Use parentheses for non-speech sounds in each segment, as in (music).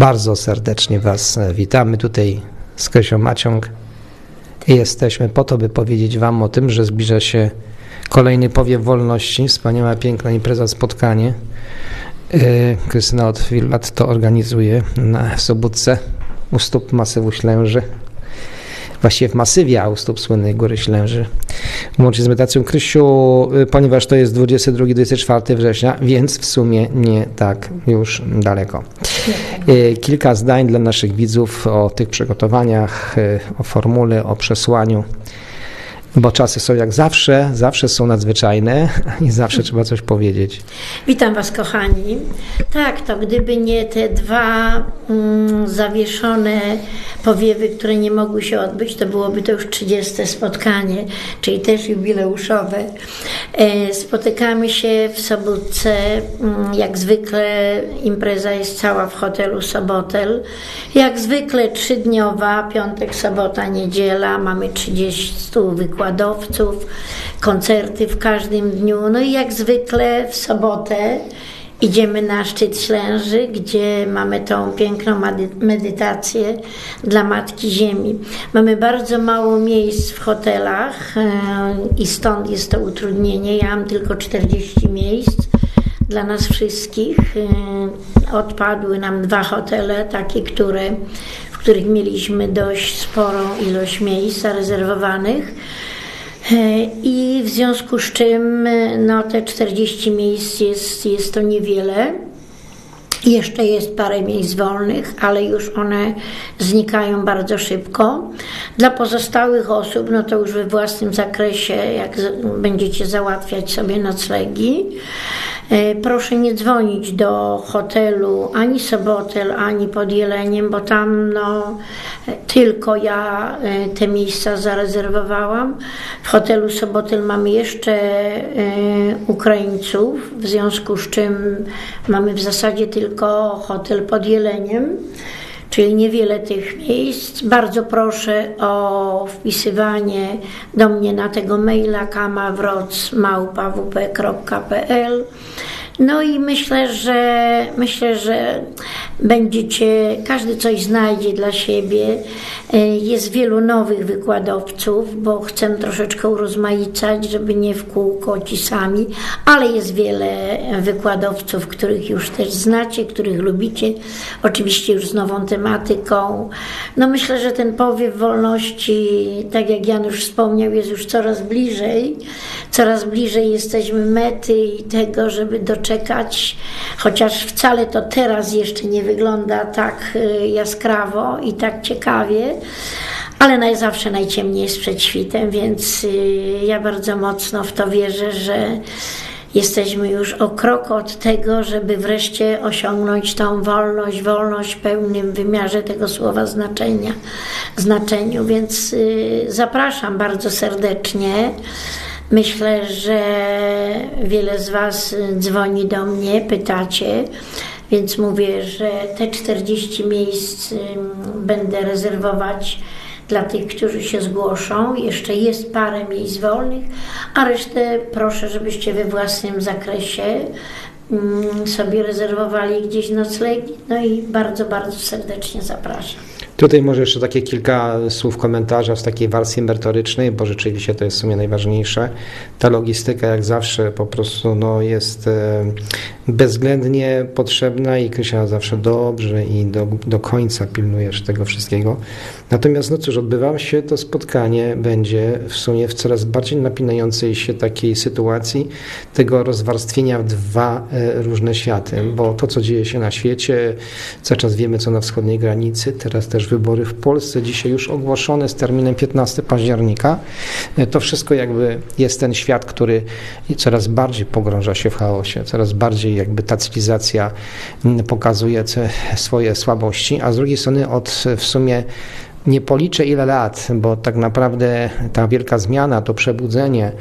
Bardzo serdecznie Was witamy tutaj z Krysią Maciąg. Jesteśmy po to, by powiedzieć Wam o tym, że zbliża się kolejny powiew wolności, wspaniała, piękna impreza, spotkanie. Yy, Krystyna od wielu lat to organizuje na Sobótce u stóp masywu Ślęży właściwie w masywie, a u stóp słynnej Góry Ślęży. Łącznie z medytacją Krysiu, y, ponieważ to jest 22-24 września, więc w sumie nie tak już daleko. Y, kilka zdań dla naszych widzów o tych przygotowaniach, y, o formule, o przesłaniu bo czasy są jak zawsze, zawsze są nadzwyczajne (laughs) i zawsze trzeba coś powiedzieć. Witam Was, kochani. Tak, to gdyby nie te dwa mm, zawieszone powiewy, które nie mogły się odbyć, to byłoby to już 30 spotkanie, czyli też jubileuszowe. E, spotykamy się w Sobótce, mm, jak zwykle impreza jest cała w hotelu Sobotel. Jak zwykle trzydniowa, piątek, sobota, niedziela, mamy 30 wykładów wykładowców, koncerty w każdym dniu. No i jak zwykle w sobotę idziemy na szczyt Ślęży, gdzie mamy tą piękną medytację dla Matki Ziemi. Mamy bardzo mało miejsc w hotelach e, i stąd jest to utrudnienie. Ja mam tylko 40 miejsc dla nas wszystkich. E, odpadły nam dwa hotele, takie, które, w których mieliśmy dość sporą ilość miejsc zarezerwowanych. E, I w związku z czym no, te 40 miejsc jest, jest to niewiele. Jeszcze jest parę miejsc wolnych, ale już one znikają bardzo szybko. Dla pozostałych osób, no to już we własnym zakresie, jak będziecie załatwiać sobie noclegi, E, proszę nie dzwonić do hotelu ani Sobotel, ani pod Jeleniem, bo tam no, tylko ja e, te miejsca zarezerwowałam. W hotelu Sobotel mamy jeszcze e, Ukraińców, w związku z czym mamy w zasadzie tylko hotel pod Jeleniem czyli niewiele tych miejsc. Bardzo proszę o wpisywanie do mnie na tego maila kamawroc.małpawp.pl no i myślę, że myślę, że będziecie, każdy coś znajdzie dla siebie. E, jest wielu nowych wykładowców, bo chcę troszeczkę urozmaicać, żeby nie w kółko ci sami, ale jest wiele wykładowców, których już też znacie, których lubicie, oczywiście już z nową tematyką. No myślę, że ten powiew wolności, tak jak Janusz wspomniał, jest już coraz bliżej. Coraz bliżej jesteśmy mety i tego, żeby doczekać, chociaż wcale to teraz jeszcze nie wygląda tak y, jaskrawo i tak ciekawie, ale naj, zawsze najciemniej jest przed świtem, więc y, ja bardzo mocno w to wierzę, że jesteśmy już o krok od tego, żeby wreszcie osiągnąć tą wolność, wolność w pełnym wymiarze tego słowa znaczenia, znaczeniu. Więc y, zapraszam bardzo serdecznie. Myślę, że wiele z Was dzwoni do mnie, pytacie, więc mówię, że te 40 miejsc będę rezerwować dla tych, którzy się zgłoszą. Jeszcze jest parę miejsc wolnych, a resztę proszę, żebyście we własnym zakresie sobie rezerwowali gdzieś noclegi. No i bardzo, bardzo serdecznie zapraszam. Tutaj może jeszcze takie kilka słów komentarza z takiej wersji merytorycznej, bo rzeczywiście to jest w sumie najważniejsze. Ta logistyka jak zawsze po prostu no, jest e, bezwzględnie potrzebna i Krysia zawsze dobrze i do, do końca pilnujesz tego wszystkiego. Natomiast no cóż, odbywa się to spotkanie, będzie w sumie w coraz bardziej napinającej się takiej sytuacji tego rozwarstwienia w dwa e, różne światy, bo to, co dzieje się na świecie, cały czas wiemy, co na wschodniej granicy, teraz też wybory w Polsce, dzisiaj już ogłoszone z terminem 15 października. E, to wszystko jakby jest ten świat, który coraz bardziej pogrąża się w chaosie, coraz bardziej jakby ta cywilizacja pokazuje swoje słabości, a z drugiej strony od w sumie nie policzę ile lat, bo tak naprawdę ta wielka zmiana, to przebudzenie,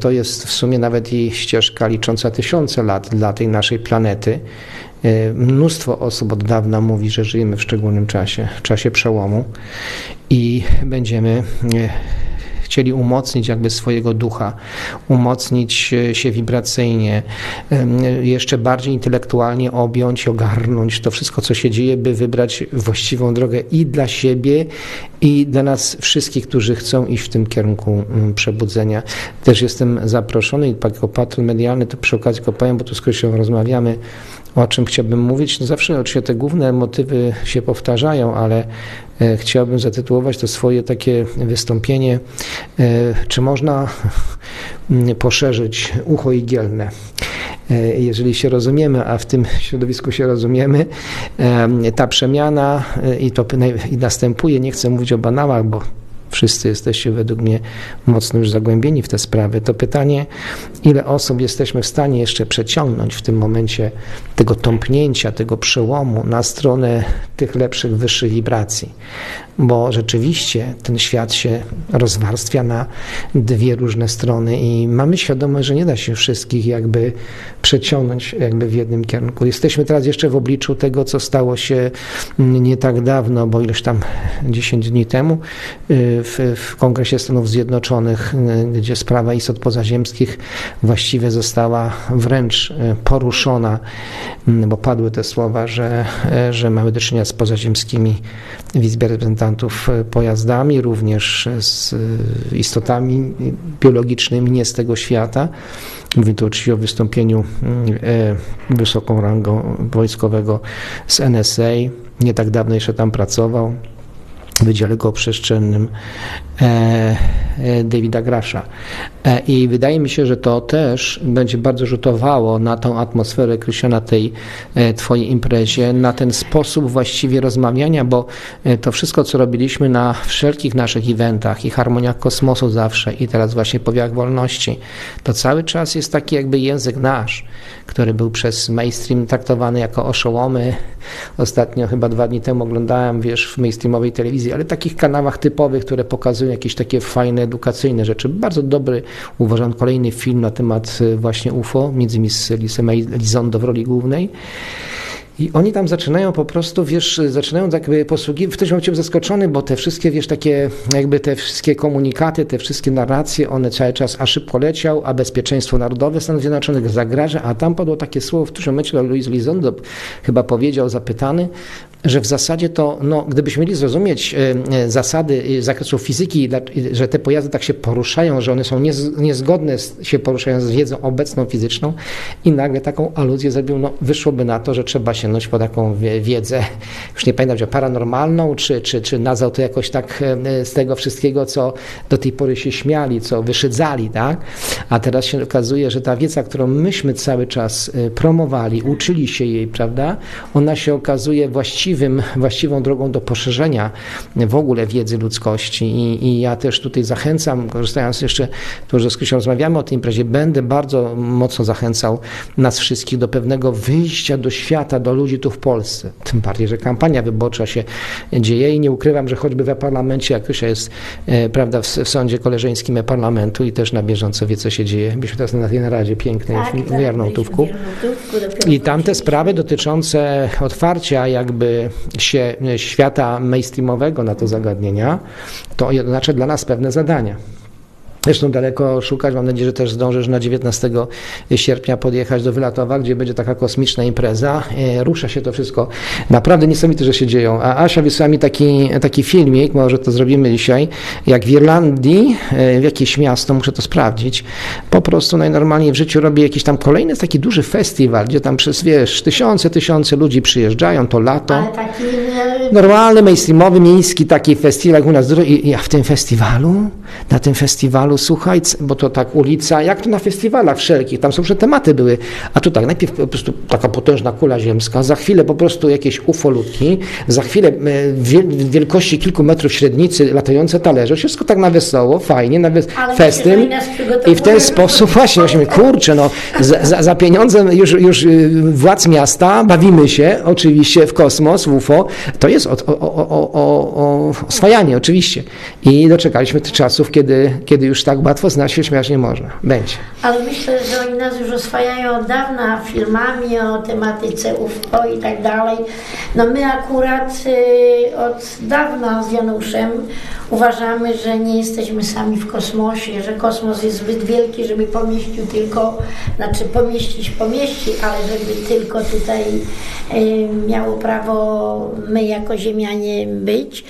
to jest w sumie nawet i ścieżka licząca tysiące lat dla tej naszej planety. E, mnóstwo osób od dawna mówi, że żyjemy w szczególnym czasie, w czasie przełomu i będziemy e, chcieli umocnić jakby swojego ducha, umocnić się wibracyjnie, jeszcze bardziej intelektualnie objąć, ogarnąć to wszystko, co się dzieje, by wybrać właściwą drogę i dla siebie, i dla nas wszystkich, którzy chcą iść w tym kierunku mm, przebudzenia. Też jestem zaproszony i jako patron medialny, to przy okazji powiem, bo tu z Krysią rozmawiamy, o czym chciałbym mówić. No zawsze oczywiście te główne motywy się powtarzają, ale e, chciałbym zatytułować to swoje takie wystąpienie, e, czy można mm, poszerzyć ucho igielne. E, jeżeli się rozumiemy, a w tym środowisku się rozumiemy, ta przemiana i to i następuje, nie chcę mówić o banałach, bo wszyscy jesteście według mnie mocno już zagłębieni w te sprawy, to pytanie, ile osób jesteśmy w stanie jeszcze przeciągnąć w tym momencie tego tąpnięcia, tego przełomu na stronę tych lepszych, wyższych wibracji bo rzeczywiście ten świat się rozwarstwia na dwie różne strony i mamy świadomość, że nie da się wszystkich jakby przeciągnąć jakby w jednym kierunku. Jesteśmy teraz jeszcze w obliczu tego, co stało się nie tak dawno, bo ileś tam 10 dni temu y, w, w Kongresie Stanów Zjednoczonych, y, gdzie sprawa istot pozaziemskich właściwie została wręcz y, poruszona, bo padły te słowa, że, że mamy do czynienia z pozaziemskimi w Izbie Reprezentantów e, pojazdami, również z e, istotami biologicznymi nie z tego świata. Mówię tu oczywiście o wystąpieniu mm, e, wysoką rangą wojskowego z NSA. Nie tak dawno jeszcze tam pracował Wydziale Geoprzestrzennym Davida Grasha. E, I wydaje mi się, że to też będzie bardzo rzutowało na tą atmosferę, Krysia, na tej e, Twojej imprezie, na ten sposób właściwie rozmawiania, bo e, to wszystko, co robiliśmy na wszelkich naszych eventach i harmoniach kosmosu zawsze i teraz właśnie powiach wolności, to cały czas jest taki jakby język nasz, który był przez mainstream traktowany jako oszołomy. Ostatnio, chyba dwa dni temu oglądałem, wiesz, w mainstreamowej telewizji, ale takich kanałach typowych, które pokazują jakieś takie fajne, edukacyjne rzeczy. Bardzo dobry uważam kolejny film na temat e, właśnie UFO, między innymi z Lisem Elizondo w roli głównej. I oni tam zaczynają po prostu, wiesz, zaczynają tak jakby posługiwać, w tym momencie zaskoczony, bo te wszystkie, wiesz, takie jakby te wszystkie komunikaty, te wszystkie narracje, one cały czas, a szybko leciał, a bezpieczeństwo narodowe Stanów Zjednoczonych zagraża, a tam padło takie słowo, w którym momencie Luis Lizondo chyba powiedział, zapytany, że w zasadzie to, no, gdybyśmy mieli zrozumieć e, e, zasady e, zakresu fizyki, że te pojazdy tak się poruszają, że one są niezgodne się poruszają z wiedzą obecną fizyczną i nagle taką aluzję zrobił, no, wyszłoby na to, że trzeba sięgnąć po taką wiedzę, już nie pamiętam, że paranormalną, czy, czy, czy nazwał to jakoś tak z tego wszystkiego, co do tej pory się śmiali, co wyszydzali, tak? A teraz się okazuje, że ta wiedza, którą myśmy cały czas promowali, uczyli się jej, prawda? Ona się okazuje właściwie właściwym, właściwą drogą do poszerzenia w ogóle wiedzy ludzkości i, i ja też tutaj zachęcam, korzystając jeszcze, to że z Krysią rozmawiamy o tej imprezie, będę bardzo mocno zachęcał nas wszystkich do pewnego wyjścia do świata, do ludzi tu w Polsce. Tym bardziej, że kampania wyborcza się dzieje i nie ukrywam, że choćby w parlamencie, jak Krysia jest e, prawda, w, w sądzie koleżeńskim parlamentu i też na bieżąco wie, co się dzieje. Byliśmy teraz na tej naradzie pięknej tak, w, w Jarnołtówku. I tamte sprawy dotyczące otwarcia jakby się świata mainstreamowego na to zagadnienia, to oznacza dla nas pewne zadania. Zresztą daleko szukać. Mam nadzieję, że też zdążysz na 19 sierpnia podjechać do Wylatowa, gdzie będzie taka kosmiczna impreza. E, rusza się to wszystko. Naprawdę niesamowite, że się dzieją. A Asia wysłała mi taki, taki filmik, może to zrobimy dzisiaj, jak w Irlandii, e, w jakieś miasto, muszę to sprawdzić, po prostu najnormalniej w życiu robi jakiś tam kolejny taki duży festiwal, gdzie tam przez, wiesz, tysiące, tysiące ludzi przyjeżdżają, to lato. Ale taki... E, Normalny, mainstreamowy, miejski taki festiwal jak u nas. I, I w tym festiwalu, na tym festiwalu słuchaj, bo to tak ulica, jak to na festiwalach wszelkich, tam są już tematy były, a tu tak, najpierw po prostu taka potężna kula ziemska, za chwilę po prostu jakieś ufolutki, za chwilę e, wielkości kilku metrów średnicy latające talerze, wszystko tak na wesoło, fajnie, na wes festyn i w ten sposób (laughs) właśnie, właśnie kurczę, no, za, za, za pieniądze już, już y, władz miasta bawimy się oczywiście w kosmos, w UFO, to jest o, o, o, o, o oswajanie oczywiście. I doczekaliśmy tych czasów, kiedy, kiedy już tak łatwo z nas się śmiać nie można. Będzie. Ale myślę, że oni nas już oswajają od dawna filmami o tematyce UFO i tak dalej. No my akurat y, od dawna z Januszem uważamy, że nie jesteśmy sami w kosmosie, że kosmos jest zbyt wielki, żeby pomieścił tylko, znaczy pomieścić pomieści, ale żeby tylko tutaj y, miało prawo my jako ziemianie być.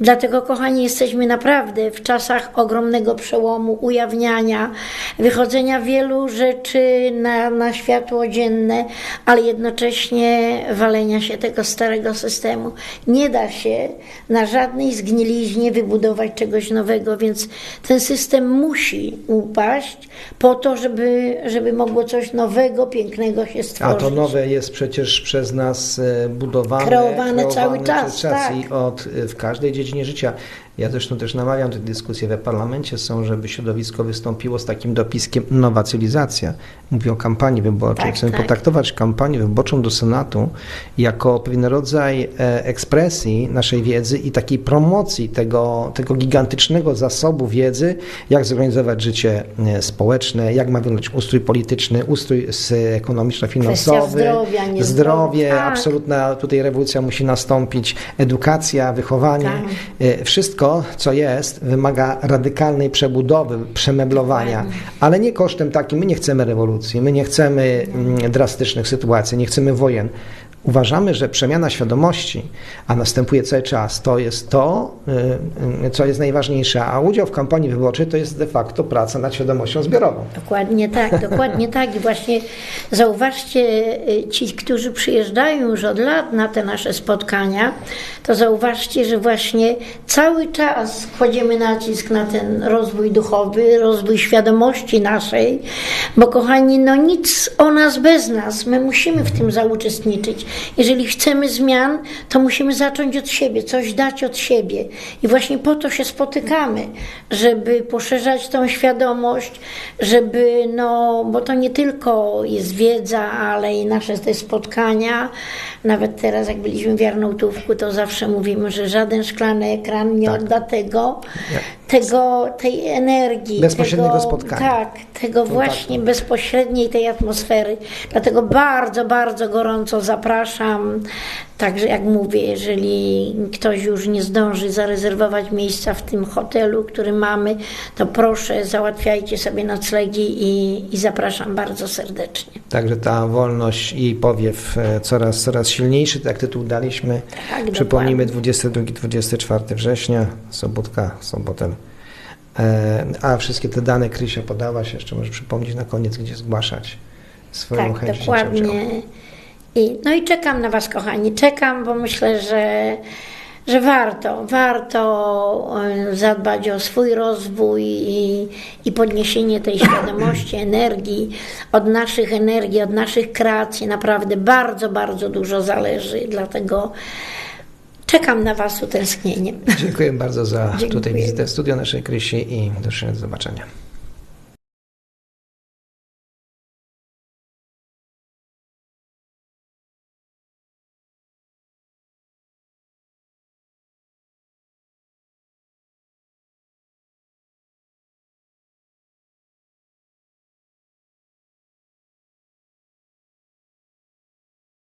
Dlatego, kochani, jesteśmy naprawdę w czasach ogromnego przełomu, ujawniania, wychodzenia wielu rzeczy na, na światło dzienne, ale jednocześnie walenia się tego starego systemu. Nie da się na żadnej zgniliźnie wybudować czegoś nowego, więc ten system musi upaść po to, żeby, żeby mogło coś nowego, pięknego się A stworzyć. to nowe jest przecież przez nas e, budowane, Kreowane cały przez czas, tak. i od, e, w każdej dziedzinie życia. Ja zresztą też namawiam te dyskusje we parlamencie są, żeby środowisko wystąpiło z takim dopiskiem nowa cywilizacja. Mówię o kampanii wyborczej. Tak, Chcemy tak. potraktować kampanię wyborczą do Senatu jako pewien rodzaj e, ekspresji naszej wiedzy i takiej promocji tego, tego gigantycznego zasobu wiedzy, jak zorganizować życie e, społeczne, jak ma wyglądać ustrój polityczny, ustrój ekonomiczno-finansowy, zdrowia, niezdrowia, zdrowie, tak. absolutna tutaj rewolucja musi nastąpić, edukacja, wychowanie, Tak. Wszystko, co jest, wymaga radykalnej przebudowy, przemeblowania, ale nie kosztem takim, my nie chcemy rewolucji, my nie chcemy mm, drastycznych sytuacji, nie chcemy wojen. Uważamy, że przemiana świadomości, a następuje cały czas, to jest to, y, y, co jest najważniejsze, a udział w kampanii wyborczej to jest de facto praca nad świadomością zbiorową. Dokładnie tak, (laughs) dokładnie tak. I właśnie zauważcie, y, ci, którzy przyjeżdżają już od lat na te nasze spotkania, to zauważcie, że właśnie cały czas kładziemy nacisk na ten rozwój duchowy, rozwój świadomości naszej, bo kochani, no nic o nas bez nas. My musimy w tym zauczestniczyć. Jeżeli chcemy zmian, to musimy zacząć od siebie, coś dać od siebie. I właśnie po to się spotykamy, żeby poszerzać tą świadomość, żeby, no, bo to nie tylko jest wiedza, ale i nasze te spotkania. Nawet teraz, jak byliśmy w Jarnołtówku, to zawsze mówimy, że żaden szklany ekran nie Tak. odda tego, tego, tej energii. Bezpośredniego tego, spotkania. Tak, tego właśnie bezpośredniej tej atmosfery. Dlatego bardzo, bardzo gorąco zapraszam. Także jak mówię, jeżeli ktoś już nie zdąży zarezerwować miejsca w tym hotelu, który mamy, to proszę załatwiajcie sobie noclegi i, i zapraszam bardzo serdecznie. Także ta wolność i powiew e, coraz, coraz silniejszy, tak tytuł daliśmy. Tak, Przypomnijmy dokładnie. 22-24 września, sobotka, sobotę. E, A wszystkie te dane Krysia podałaś, jeszcze może przypomnieć na koniec, gdzie zgłaszać swoją Tak, chęć udziału. I, no i czekam na Was, kochani. Czekam, bo myślę, że, że warto, warto zadbać o swój rozwój i, i podniesienie tej świadomości, (clears throat) energii. Od naszych energii, od naszych kreacji naprawdę bardzo, bardzo dużo zależy. Dlatego czekam na Was utęsknieniem. Dziękuję bardzo za Dziękuję. tutaj wizytę w studio naszej Krysi i do zobaczenia.